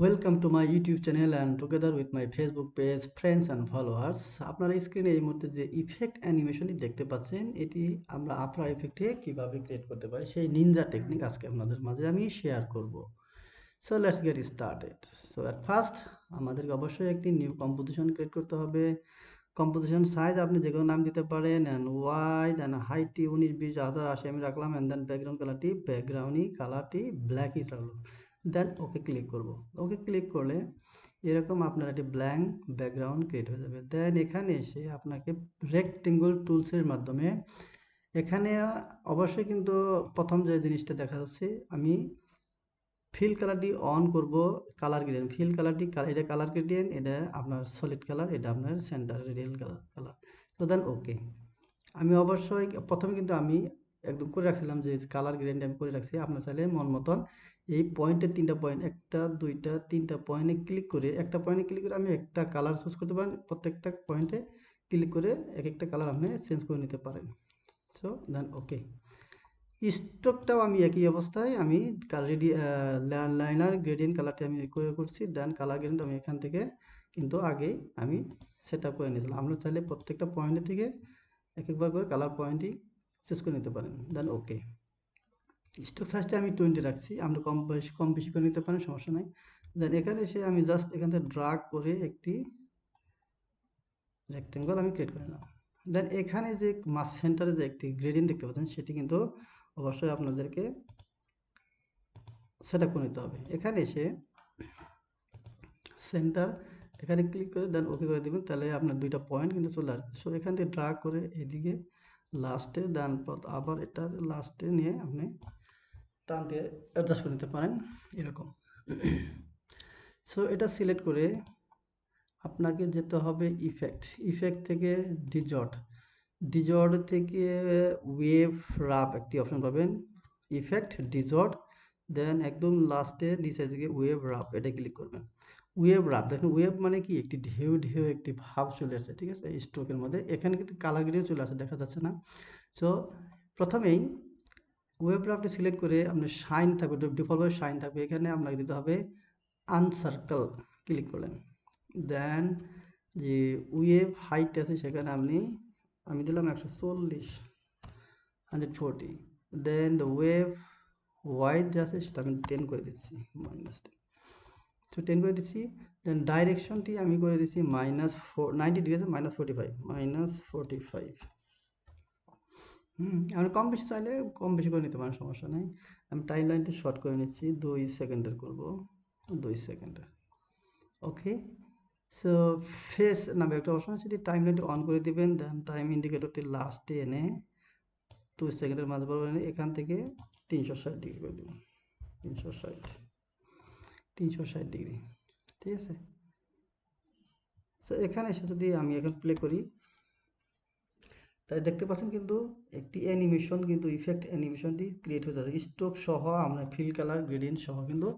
Welcome to my YouTube channel and together with my Facebook page friends and followers আপনারা স্ক্রিনে এই মুহূর্তে যে ইফেক্ট অ্যানিমেশনটি দেখতে পাচ্ছেন, এটি আমরা আফটার ইফেক্টে কীভাবে ক্রিয়েট করতে পারি, সেই নিনজা টেকনিক আজকে আপনাদের মাঝে আমি শেয়ার করব। So let's get started so at first আমাদেরকে অবশ্যই একটি নিউ কম্পোজিশন ক্রিয়েট করতে হবে। কম্পোজিশন সাইজ আপনি যে কোনো নাম দিতে পারেন অ্যান্ড ওয়াইড অ্যান্ড হাইটটি উনিশ, বিশ হাজার আশি আমি রাখলাম অ্যান্ড দেন ব্যাকগ্রাউন্ড কালারটি ব্যাকগ্রাউন্ডই কালারটি ব্ল্যাকই রাখলাম। দেন ওকে ক্লিক করব। ওকে ক্লিক করলে এরকম আপনার একটি ব্ল্যাঙ্ক ব্যাকগ্রাউন্ড ক্রিয়েট হয়ে যাবে। দেন এখানে এসে আপনাকে রেক্টেঙ্গল টুলসের মাধ্যমে এখানে অবশ্যই কিন্তু প্রথম যে জিনিসটা দেখা যাচ্ছে, আমি ফিল কালারটি অন করব কালার গ্রেডিয়েন্ট ফিল কালারটি এটা কালার গ্রেডিয়েন্ট এটা আপনার সলিড কালার এটা আপনার সেন্টার রিয়েল কালার তো দেন ওকে। আমি অবশ্যই প্রথমে কিন্তু আমি একদম করে রাখছিলাম যে কালার গ্রেডিয়েন্ট আমি করে রাখছি। আপনার চাইলে মন মতন এই পয়েন্টের তিনটা পয়েন্ট একটা, দুইটা, তিনটা পয়েন্টে ক্লিক করে, একটা পয়েন্টে ক্লিক করে আমি একটা কালার চুজ করতে পারেন, প্রত্যেকটা পয়েন্টে ক্লিক করে এক একটা কালার আপনি চেঞ্জ করে নিতে পারেন। সো দেন ওকে স্টকটাও আমি একই অবস্থায়, আমি রেডি লাইনার গ্রেডিয়েন্ট কালারটি আমি করে করছি দেন কালার গ্রেডিয়েন্ট আমি এখান থেকে কিন্তু আগে আমি সেট করে নিয়েছিলাম। আমরা চাইলে প্রত্যেকটা পয়েন্টের থেকে এক একবার করে কালার পয়েন্টই চেঞ্জ করে নিতে পারেন। দেন ওকে স্টক সাইজটা আমি টোয়েন্টি রাখছি। আমরা কম বেশি কম বেশি করে নিতে পারেন, সমস্যা নাই। দেন এখানে এসে আমি জাস্ট এখান থেকে ড্রাগ করে একটি রেক্টেঙ্গল আমি ক্রিয়েট করে নিলাম। দেন এখানে যে মাস সেন্টারে যে একটি গ্রেডিয়েন্ট দেখতে পাচ্ছেন, সেটি কিন্তু অবশ্যই আপনাদেরকে সেট করে নিতে হবে। এখানে এসে সেন্টার এখানে ক্লিক করে দেন ওকে করে দেবেন, তাহলে আপনার দুইটা পয়েন্ট কিন্তু চলে আসবে। সো এখান থেকে ড্রাগ করে এদিকে লাস্টে দেন আবার এটা লাস্টে নিয়ে আপনি টান দিয়ে অ্যাডজাস্ট করে নিতে পারেন, এরকম। সো এটা সিলেক্ট করে আপনাকে যেতে হবে ইফেক্ট ইফেক্ট থেকে ডিজর্ট ডিজর্ট থেকে ওয়েভ রাপ একটি অপশন পাবেন। ইফেক্ট ডিজর্ট দেন একদম লাস্টে নিচের দিকে ওয়েভ রাপ এটা ক্লিক করবেন। ওয়েভ রাপ দেখেন ওয়েভ মানে কি? একটি ঢেউ ঢেউ, একটি ভাব চলে আসছে ঠিক আছে? স্ট্রোকের মধ্যে। এখানে কিন্তু কালার গ্রেডিও চলে আসে, দেখা যাচ্ছে না। সো প্রথমেই ওয়েব রাফটি সিলেক্ট করে আপনি সাইন থাকবে ডিফল্টভাবে শাইন থাকবে, এখানে আপনাকে দিতে হবে আনসার্কেল ক্লিক করলেন। দেন যে ওয়েভ হাইট আছে সেখানে আপনি, আমি দিলাম একশো চল্লিশ hundred forty then the wave wide যে আছে সেটা আমি টেন করে দিচ্ছি মাইনাস টেন তো টেন করে দিচ্ছি দেন ডাইরেকশনটি আমি করে দিচ্ছি মাইনাস ফোর নাইনটি ডিগ্রি আছে minus forty five minus forty five hmm আমি কম বেশি চাইলে কম বেশি করে নিতে পারেন, সমস্যা নেই। আমি টাইম লাইনটা শর্ট করে নিচ্ছি, দুই সেকেন্ডের করব। দুই সেকেন্ডের ওকে সো ফেস নামে একটা অপশন সেটি টাইম লাইনটি অন করে দিবেন দেন টাইম ইন্ডিকেটরটি লাস্টে এনে দুই সেকেন্ডের মাঝে বড় এনে এখান থেকে তিনশো ষাট ডিগ্রি করে দেবেন। তিনশো ষাট। তিনশো ষাট ডিগ্রি ঠিক আছে? সো এখানে এসে যদি আমি এখন প্লে করি তাই দেখতে পাচ্ছেন কিন্তু একটি অ্যানিমেশন কিন্তু ইফেক্ট অ্যানিমেশনটি ক্রিয়েট হয়ে যাচ্ছে। স্ট্রোক সহ আমরা ফিল কালার গ্রেডিয়েন্ট সহ কিন্তু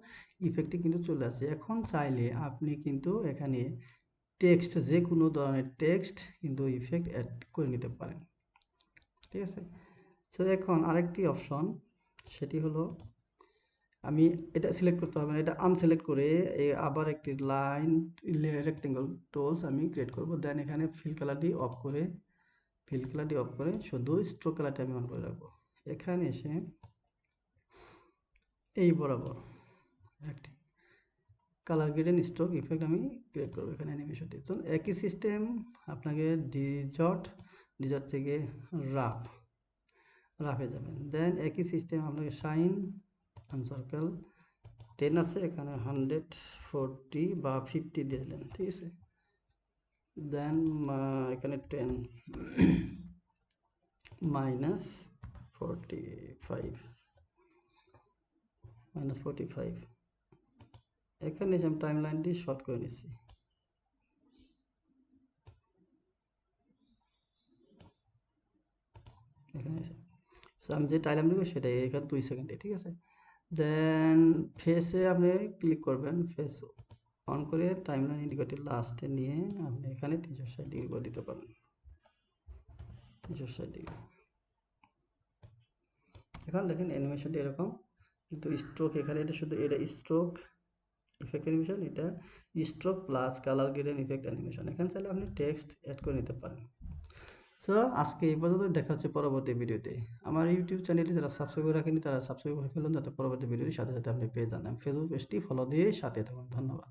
ইফেক্টটি কিন্তু চলে আসছে। এখন চাইলে আপনি কিন্তু এখানে টেক্সট যে কোনো ধরনের টেক্সট কিন্তু ইফেক্ট অ্যাড করে নিতে পারেন। ঠিক আছে? সো এখন আরেকটি অপশন সেটি হলো আমি এটা সিলেক্ট করতে হবে না, এটা আনসিলেক্ট করে আবার একটি লাইন রেক্টেঙ্গল টোলস আমি ক্রিয়েট করব। দেন এখানে ফিল কালারটি অফ করে ফিল কালারটি অফ করে শুধু স্ট্রোক কালারটি আমি অন করে রাখব। এখানে এসে এই বরাবর একটি কালার গ্রেডেন স্ট্রোক ইফেক্ট আমি ক্রিয়েট করব এখানে অ্যানিমেশনটি তো একই সিস্টেম আপনাকে ডিজট ডিজট থেকে রাফ রাফে যাবেন। দেন একই সিস্টেম আপনাকে শাইন সার্কেল টেন আছে, এখানে হান্ড্রেড ফোরটি বা ফিফটি দিয়ে দিলেন, ঠিক আছে? দেন এখানে ten minus forty five minus forty five এখানে আমি টাইম লাইনটি শর্ট করে নিচ্ছি। এখানে আমি যে টাইম লিখব সেটাই, এখানে দুই সেকেন্ডে ঠিক আছে? দেন ফেসে আপনি ক্লিক করবেন ফেস অন করে টাইমলাইন ইন্ডিকেটর লাস্টে নিয়ে আপনি এখানে তিনশো ষাট ডিগ্রি করে দিতে পারেন। তিনশো ষাট ডিগ্রি এখন দেখেন অ্যানিমেশনটি এরকম, কিন্তু স্ট্রোক এখানে এটা শুধু এটা স্ট্রোক ইফেক্ট অ্যানিমেশন এটা stroke plus colour gradient effect animation এখানে চাইলে আপনি টেক্সট অ্যাড করে নিতে পারেন। সো আজকে এই পর্যন্ত দেখা হচ্ছে পরবর্তী ভিডিওতে। আমার ইউটিউব চ্যানেলটি যারা সাবস্ক্রাইব করে রাখেনি তারা সাবস্ক্রাইব করে ফেলুন, যাতে পরবর্তী ভিডিওর সাথে সাথে আপনি পেয়ে যান। ফেসবুক পেজটি ফলো দিয়ে সাথে থাকুন। ধন্যবাদ।